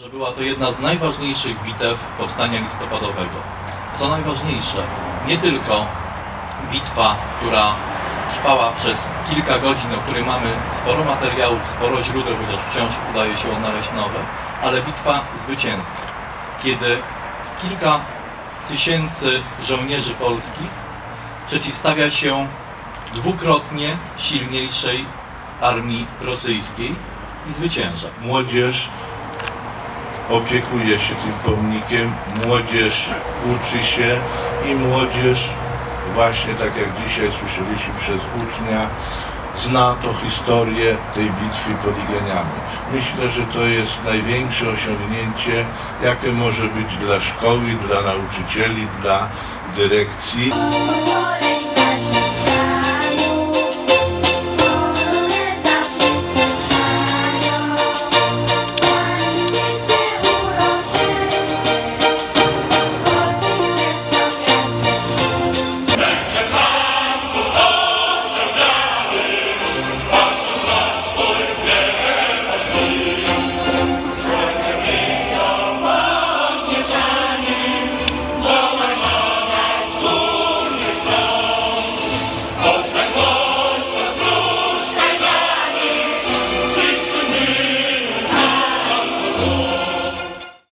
że była to jedna z najważniejszych bitew powstania listopadowego. Co najważniejsze, nie tylko bitwa, która trwała przez kilka godzin, o której mamy sporo materiałów, sporo źródeł, chociaż wciąż udaje się odnaleźć nowe, ale bitwa zwycięska, kiedy kilka tysięcy żołnierzy polskich przeciwstawia się dwukrotnie silniejszej armii rosyjskiej i zwycięża. Młodzież opiekuje się tym pomnikiem, młodzież uczy się i młodzież właśnie tak jak dzisiaj słyszeliśmy przez ucznia zna to historię tej bitwy pod Iganiami. Myślę, że to jest największe osiągnięcie, jakie może być dla szkoły, dla nauczycieli, dla dyrekcji.